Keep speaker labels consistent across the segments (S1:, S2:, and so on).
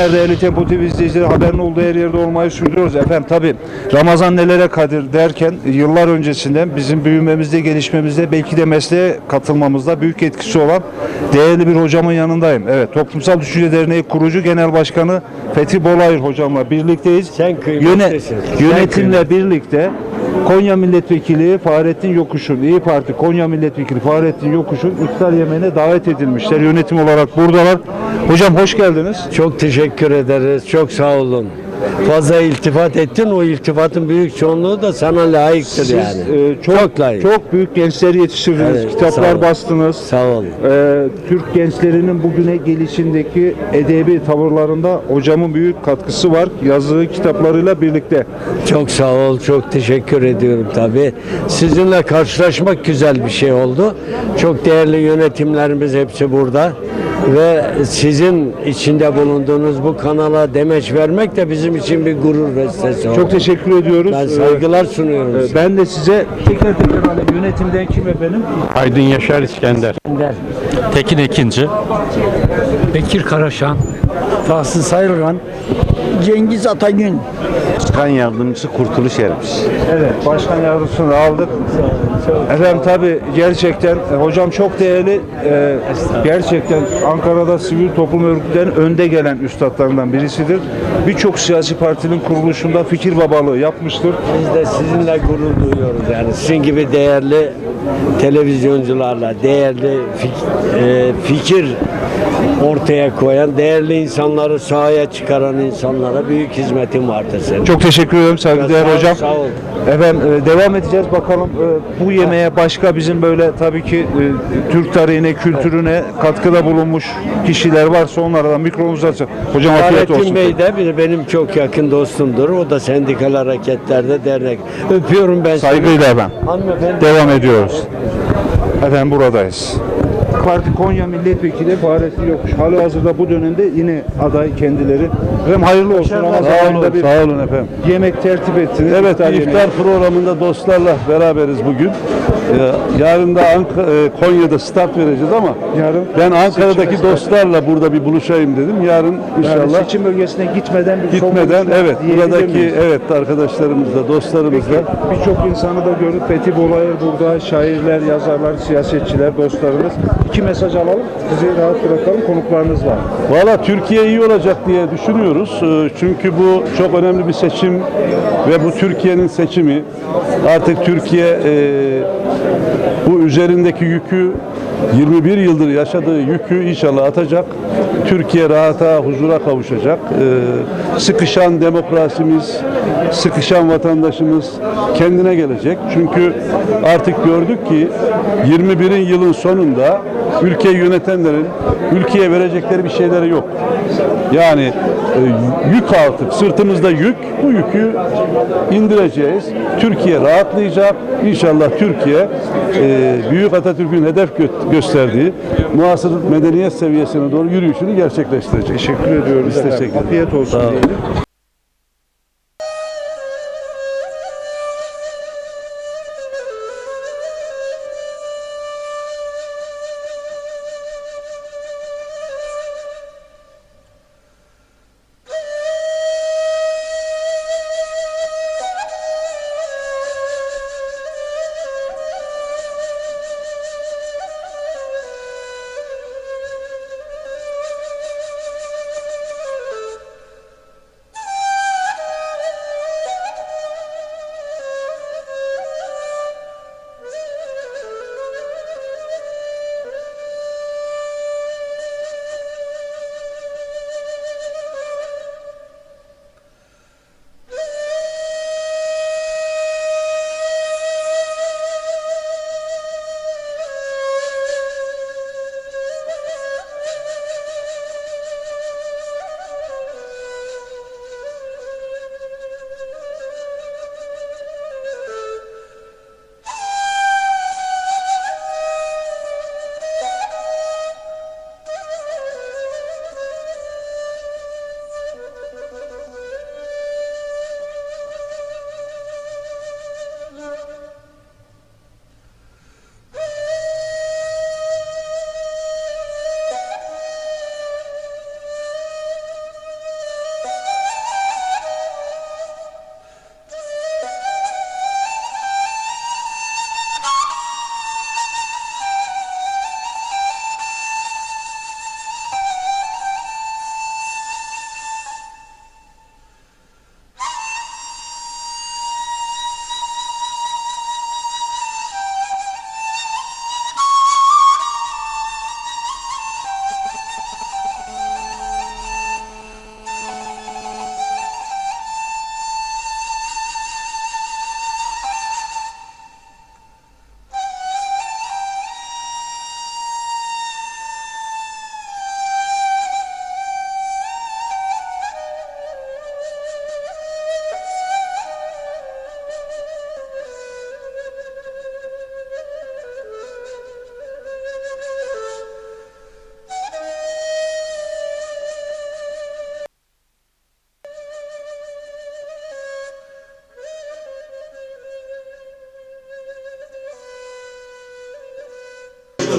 S1: günler değerli Tempo TV izleyicileri haberin olduğu her yerde olmayı sürdürüyoruz. Efendim tabi Ramazan nelere kadir derken yıllar öncesinden bizim büyümemizde, gelişmemizde belki de mesleğe katılmamızda büyük etkisi olan değerli bir hocamın yanındayım. Evet Toplumsal Düşünce Derneği kurucu genel başkanı Fethi Bolayır hocamla birlikteyiz.
S2: Sen. Sen
S1: yönetimle birlikte Konya Milletvekili Fahrettin Yokuş'un, İyi Parti Konya Milletvekili Fahrettin Yokuş'un iftar yemeğine davet edilmişler. Yönetim olarak buradalar. Hocam hoş geldiniz.
S2: Çok teşekkür ederiz. Çok sağ olun. Fazla iltifat ettin. O iltifatın büyük çoğunluğu da sana layıktır
S1: Siz
S2: yani.
S1: e, çok,
S2: Çok layık.
S1: çok büyük gençleri yetiştirdiniz.
S2: Evet, sağ
S1: kitaplar
S2: olun.
S1: bastınız.
S2: Sağ olun.
S1: Ee, Türk gençlerinin bugüne gelişindeki edebi tavırlarında hocamın büyük katkısı var. Yazdığı kitaplarıyla birlikte.
S2: Çok sağ ol. Çok teşekkür ediyorum tabii. Sizinle karşılaşmak güzel bir şey oldu. Çok değerli yönetimlerimiz hepsi burada. Ve sizin içinde bulunduğunuz bu kanala demeç vermek de bizim için bir gurur vesilesi oldu.
S1: Çok teşekkür ediyoruz.
S2: ben
S1: Ee,
S2: saygılar sunuyorum.
S1: e,
S2: size.
S1: ben de size teker teker hani yönetimden kim efendim?
S3: Aydın Yaşar İskender. Tekin Ekinci.
S4: Bekir Karaşan, Tahsin Sayılgan, Cengiz Atagün.
S5: Başkan Yardımcısı Kurtuluş Ermiş.
S1: Evet, başkan yardımcısını aldık. Efendim tabi gerçekten e, hocam çok değerli. e, gerçekten Ankara'da sivil toplum örgütlerinin önde gelen üstadlarından birisidir. Birçok siyasi partinin kuruluşunda fikir babalığı yapmıştır.
S2: Biz de sizinle gurur duyuyoruz yani. Sizin gibi değerli televizyoncularla, değerli fik- e, fikir ortaya koyan, değerli insanları sahaya çıkaran insanlara büyük hizmetin vardır senin.
S1: Çok teşekkür
S2: Sağ
S1: saygıdeğer
S2: ol,
S1: hocam.
S2: Sağ ol.
S1: Efendim e, devam edeceğiz bakalım e, bu yemeğe başka bizim böyle tabii ki e, Türk tarihine, kültürüne katkıda bulunmuş kişiler varsa onlardan mikrofonunuzu açın. Hocam afiyet olsun.
S2: Bey de bir- benim çok yakın dostumdur. O da sendikal hareketlerde dernek. Öpüyorum ben seni.
S1: Saygıyla efendim.
S2: Hanımefendi.
S1: Devam ediyoruz. Efendim buradayız. Parti Konya Milletvekili Fahrettin Yokuş. Hali hazırda bu dönemde yine aday kendileri. Efendim hayırlı olsun. Ramazan
S5: Sağ olun,
S1: bir
S5: sağ olun efendim.
S1: yemek tertip ettiniz.
S5: Evet,
S1: İftar
S5: iftar,
S1: yemeği.
S5: programında dostlarla beraberiz bugün. Ee, yarın da Ank- e, Konya'da start vereceğiz ama
S1: Yarın
S5: ben Ankara'daki dostlarla burada bir buluşayım dedim. Yarın
S1: Yani
S5: inşallah
S1: seçim bölgesine gitmeden bir
S5: gitmeden evet buradaki
S1: miyiz?
S5: evet arkadaşlarımızla, dostlarımızla
S1: Birçok insanı da gördük. Fethi Bolayır burada, şairler, yazarlar, siyasetçiler, dostlarımız. İki mesaj alalım. Sizi rahat bırakalım. Konuklarınız var.
S5: Valla Türkiye iyi olacak diye düşünüyoruz. Ee, Çünkü bu çok önemli bir seçim ve bu Türkiye'nin seçimi. Artık Türkiye e, bu üzerindeki yükü 21 yıldır yaşadığı yükü inşallah atacak. Türkiye rahata, huzura kavuşacak. Ee, Sıkışan demokrasimiz, sıkışan vatandaşımız kendine gelecek. Çünkü artık gördük ki 21. yılın sonunda ülkeyi yönetenlerin ülkeye verecekleri bir şeyleri yok. Yani e, yük artık sırtımızda yük. Bu yükü indireceğiz. Türkiye rahatlayacak. İnşallah Türkiye e, Büyük Atatürk'ün hedef gö- gösterdiği muasır medeniyet seviyesine doğru yürüyüşünü gerçekleştirecek.
S1: Teşekkür ediyoruz.
S5: Biz teşekkür ederiz.
S1: Afiyet olsun diyelim.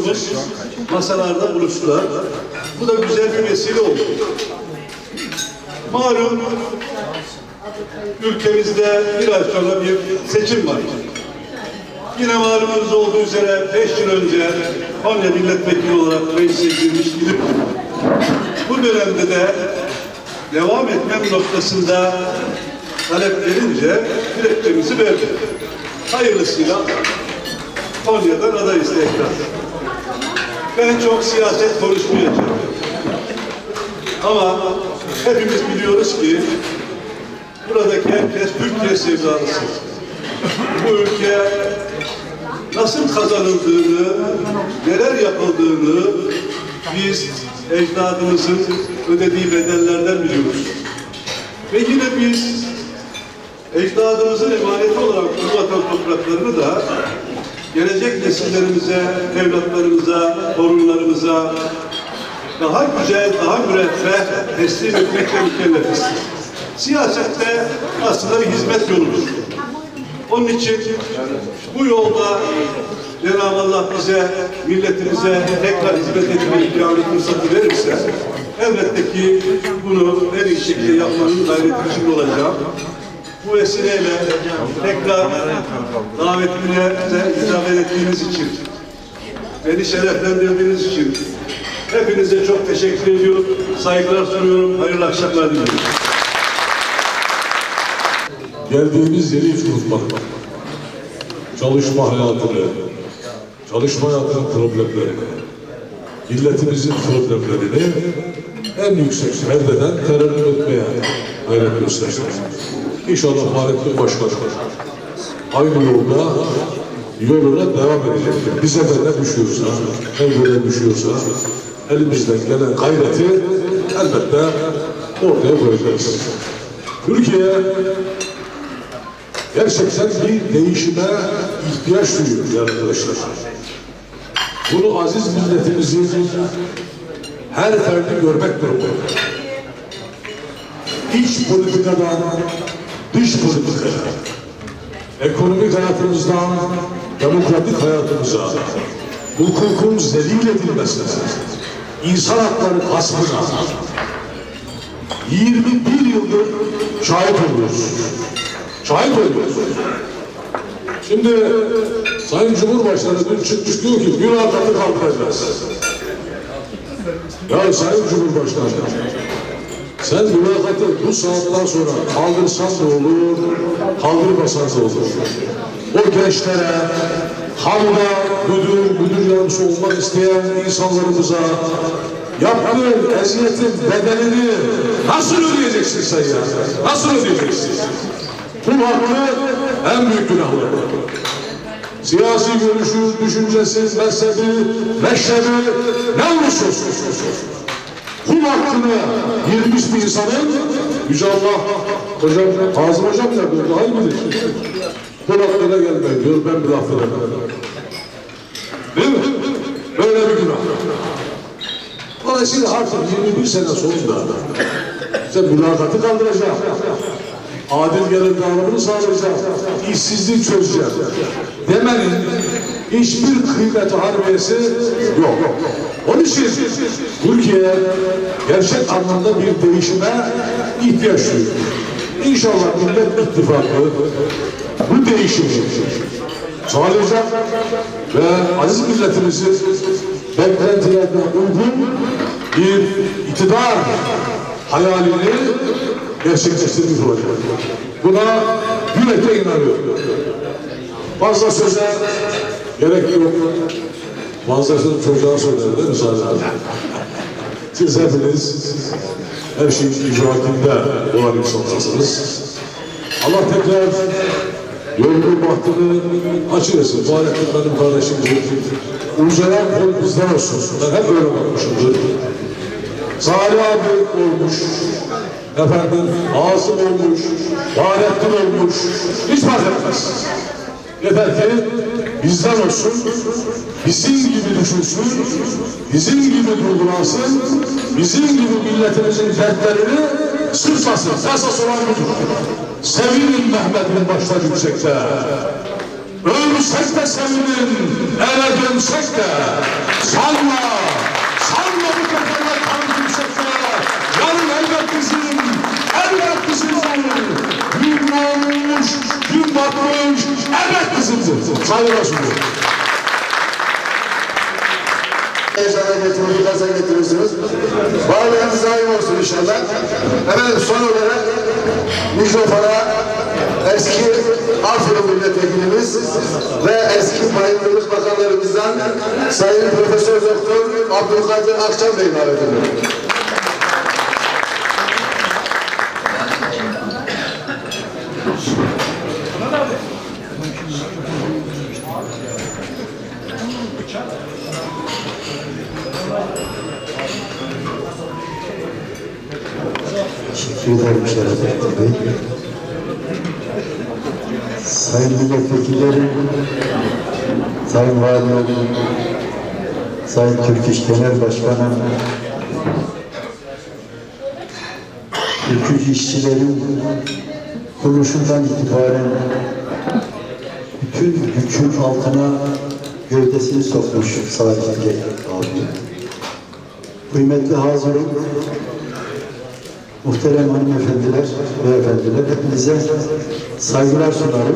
S6: Dostlarımız masalarda buluştular. Bu da güzel bir vesile oldu. Malum ülkemizde bir sonra bir seçim var. Yine malumunuz olduğu üzere 5 yıl önce Konya milletvekili olarak meclise girmiş gidip bu dönemde de devam etmem noktasında talep gelince dilekçemizi verdik. Hayırlısıyla Konya'dan adayız tekrar. Ben çok siyaset konuşmayacağım. Ama hepimiz biliyoruz ki buradaki herkes Türkiye sevdalısı. Bu ülke nasıl kazanıldığını, neler yapıldığını biz ecdadımızın ödediği bedellerden biliyoruz. Ve yine biz ecdadımızın emaneti olarak bu vatan topraklarını da gelecek nesillerimize, evlatlarımıza, torunlarımıza daha güzel, daha müreffeh teslim etmekle mükellefiz. Siyasette aslında bir hizmet yoludur. Onun için bu yolda Cenab-ı Allah bize, milletimize tekrar hizmet etme imkanı fırsatı verirse elbette ki bunu en iyi şekilde yapmanın gayreti içinde olacağım. Bu vesileyle tekrar davetine icabet ettiğiniz için, beni şereflendirdiğiniz için hepinize çok teşekkür ediyorum. Saygılar sunuyorum. Hayırlı akşamlar diliyorum.
S7: geldiğimiz yeri hiç unutmadık. Çalışma hayatını, çalışma hayatının problemlerini, milletimizin problemlerini en yüksek perdeden terörüm etmeye gayret gösterdik. İnşallah Fahrettin Başkan aynı yolda yoluna devam edecektir. Bize de ne düşüyorsa, ne düşüyorsa elimizden gelen gayreti elbette ortaya koyacağız. Türkiye gerçekten bir değişime ihtiyaç duyuyor arkadaşlar. Bunu aziz milletimizin her ferdi görmek durumunda. İç politikadan dış politikaya, ekonomik hayatımızdan demokratik hayatımıza, hukukun zelil edilmesine, insan hakları gaspına 21 yıldır şahit oluyoruz. Şahit oluyoruz. Şimdi Sayın Cumhurbaşkanı dün çıkmış diyor ki mülakatı kaldıracağız. Ya Sayın Cumhurbaşkanı sen mülakatı bu saatten sonra kaldırsan da olur, kaldırmasan da olur. O gençlere, hamda müdür, müdür yardımcısı olmak isteyen insanlarımıza yaptığın eziyetin bedelini nasıl ödeyeceksin sen ya? Nasıl ödeyeceksin? Kul hakkı en büyük günahları. Siyasi görüşü, düşüncesi, mezhebi, meşrebi ne olursa olsun. Kul hakkını girmiş bir insanın Yüce Allah, hocam, Hazım hocam nerede? Daha iyi bilir. Kul hakkına gelmeyin diyor, ben bir affedemem. Değil mi? Böyle bir günah. Dolayısıyla artık 21 sene sonunda işte mülakatı kaldıracağım. Adil gelir dağılımını sağlayacağım. işsizliği çözeceğim. Demenin hiçbir kıymeti harbiyesi yok. Onun için Türkiye gerçek anlamda bir değişime ihtiyaç duyuyor. İnşallah Millet İttifakı bu değişimi sağlayacak ve aziz milletimizin beklentilerine uygun bir iktidar hayalini gerçekleştirmiş olacak. Buna yürekle inanıyorum. Fazla söze gerek yok. Fazlasını çocuğa söyler değil mi Sadece? Siz hepiniz her şeyin icraatinde olan insanlarsınız. Allah tekrar yolunu bahtını açık etsin. Fahrettin benim kardeşimdir. Uzayan kol bizden olsun. Ben hep öyle bakmışımdır. Salih abi olmuş. Efendim Asım olmuş. Fahrettin olmuş. Hiç fark etmez. Yeter ki bizden olsun, bizim gibi düşünsün, bizim gibi duygulansın, bizim gibi milletimizin dertlerini sırtlasın. Esas olan budur. Sevinin Mehmet'in başta yüksekte. Ölsek de sevinin, eve dönsek de sanma, sanma bu kefenle kan kimsekte. Yarın elbet bizim, elbet bizimdir. Gün doğmuş, gün batmış, elbet bizimdir. Sayın Resulüm.
S8: Heyecana getirir, gaza getirirsiniz. Bağlayanız daim olsun inşallah. Efendim son olarak mikrofona eski Afyon milletvekilimiz ve eski bayındırlık bakanlarımızdan Sayın Profesör Doktor Abdülkadir Akçam Bey davet ediyorum.
S9: Ederim Şerefettin Bey. Sayın milletvekilleri, Sayın Valim, Sayın Türk İş Genel Başkanım, Türk işçilerin kuruluşundan itibaren bütün gücün altına gövdesini sokmuş Salih abi. Kıymetli hazırım, Muhterem hanımefendiler, beyefendiler, hepinize saygılar sunarım.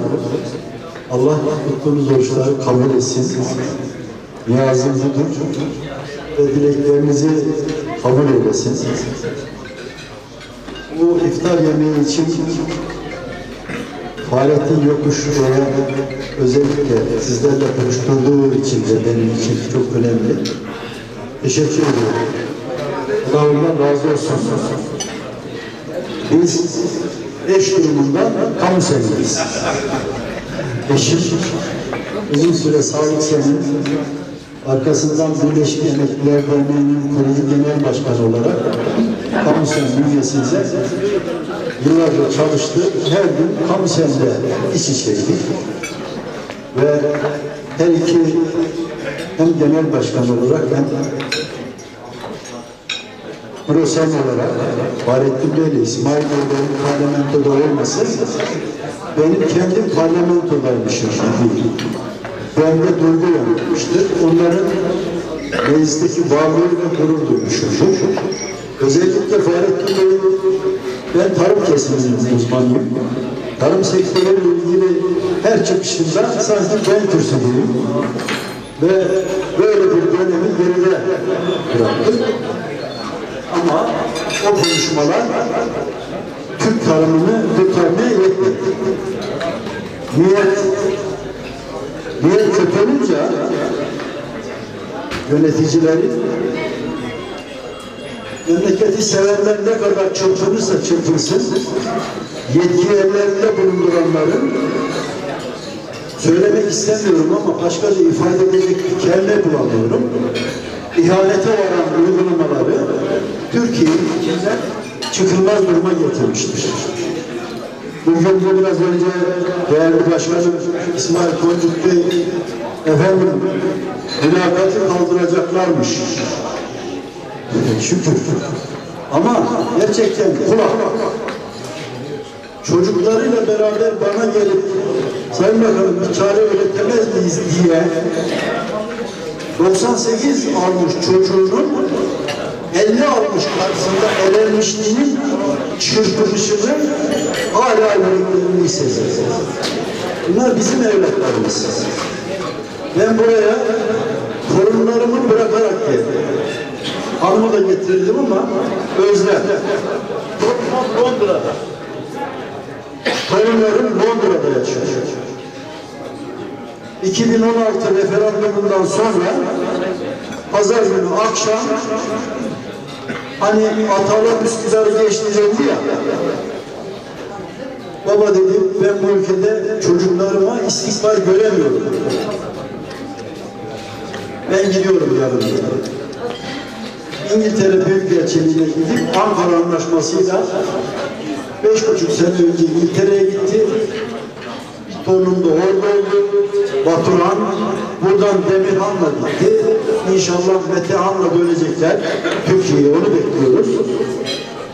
S9: Allah tuttuğunuz oruçları kabul etsin. Niyazım budur ve dileklerinizi kabul eylesin. Bu iftar yemeği için Fahrettin Yokuş Bey'e özellikle sizlerle konuşturduğu için de benim için çok önemli. Teşekkür ediyorum. Allah razı olsun. Biz eş durumunda kamu servisiz. Eşim uzun süre sağlık senin arkasından Birleşik Emekliler Derneği'nin kurucu genel başkanı olarak kamu sen bünyesinde yıllarca çalıştı. Her gün kamu sende iç içeydik. Ve her iki hem genel başkan olarak hem Prosen olarak Fahrettin Bey'le İsmail Bey'lerin parlamentoda olması benim kendim parlamentodaymışım gibi. Bende duygu yanılmıştır. Onların meclisteki varlığı ve gurur duymuşumdur. Özellikle Fahrettin Bey, ben tarım kesiminin uzmanıyım. Tarım sektörüyle ilgili her çıkışında sanki ben kürsüdeyim. Ve böyle bir dönemi geride bıraktık. Ama o konuşmalar Türk tarımını kurtarmaya yetmedi. Niyet, niyet kötü olunca yöneticilerin memleketi sevenler ne kadar çırpınırsa çırpınsın yetki ellerinde bulunduranların söylemek istemiyorum ama başka da ifade edecek bir kelime bulamıyorum. İhanete varan uygulamaları Türkiye'yi çıkılmaz duruma getirmiştir. Bugün de biraz önce değerli başkanım İsmail Koncuk Bey efendim mülakatı kaldıracaklarmış. Şükür. Ama gerçekten kulak çocuklarıyla beraber bana gelip Sayın Bakanım bir çare üretemez miyiz diye 98 almış çocuğunun 50 almış karşısında elenmişliğinin çırpınışını hala yüreklerini hissediyoruz. Bunlar bizim evlatlarımız. Ben buraya torunlarımı bırakarak geldim. Hanımı da getirdim ama özlem. Torunum Londra'da. Torunlarım Londra'da yaşıyor. 2016 referandumundan sonra pazar günü akşam hani Atalar Üsküdar'ı geçti dendi ya baba dedi ben bu ülkede çocuklarıma istikbal göremiyorum. Ben gidiyorum yarın. İngiltere Büyükelçiliğine gidip Ankara Anlaşması'yla beş buçuk sene önce İngiltere'ye gitti. Torunum da orada oldu. Baturan, buradan Demirhan'la gitti. İnşallah Metehan'la bölecekler. Türkiye'ye onu bekliyoruz.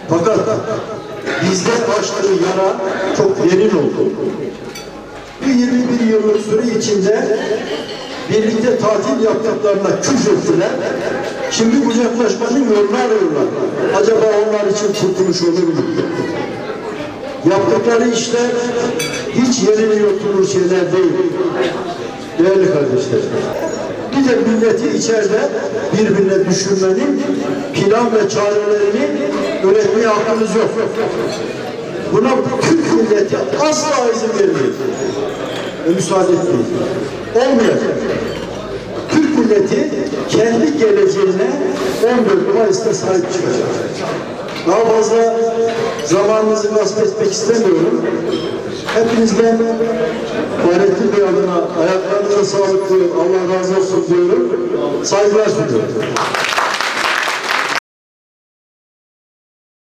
S9: Fakat bizde açtığı yara çok derin oldu. Bu 21 yıllık süre içinde birlikte tatil yaptıklarına küfrettiler. Şimdi kucaklaşmanın yolunu arıyorlar. Acaba onlar için kurtuluş olur mu? Yaptıkları işler hiç yerine oturur şeyler değil. Değerli kardeşler. Bir de milleti içeride birbirine düşürmenin plan ve çarelerini üretmeye hakkımız yok. Buna Türk milleti asla izin vermeyecek. Ve müsaade etmeyin. Olmayacak. Türk milleti kendi geleceğine 14 Mayıs'ta sahip çıkacak. Daha fazla zamanınızı gasp etmek istemiyorum. Hepinizden Fahrettin Bey adına ayaklarınıza sağlık diyorum. Allah razı olsun diyorum. Saygılar sunuyorum.